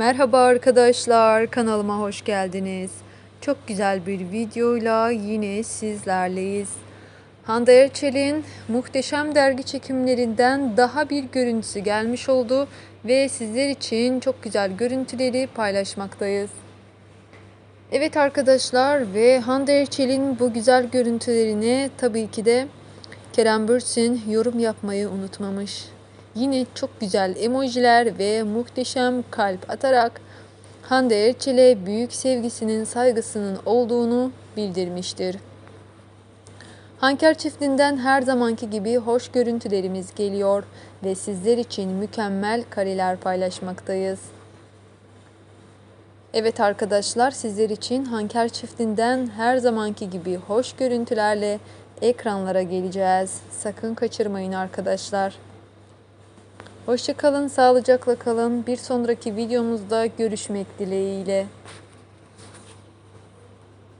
Merhaba arkadaşlar, kanalıma hoş geldiniz. Çok güzel bir videoyla yine sizlerleyiz. Hande Erçel'in muhteşem dergi çekimlerinden daha bir görüntüsü gelmiş oldu ve sizler için çok güzel görüntüleri paylaşmaktayız. Evet arkadaşlar ve Hande Erçel'in bu güzel görüntülerini tabii ki de Kerem Bürsin yorum yapmayı unutmamış. Yine çok güzel emojiler ve muhteşem kalp atarak Hande Erçel'e büyük sevgisinin, saygısının olduğunu bildirmiştir. Hanker çiftinden her zamanki gibi hoş görüntülerimiz geliyor ve sizler için mükemmel kareler paylaşmaktayız. Evet arkadaşlar sizler için Hanker çiftinden her zamanki gibi hoş görüntülerle ekranlara geleceğiz. Sakın kaçırmayın arkadaşlar. Hoşçakalın, sağlıcakla kalın. Bir sonraki videomuzda görüşmek dileğiyle.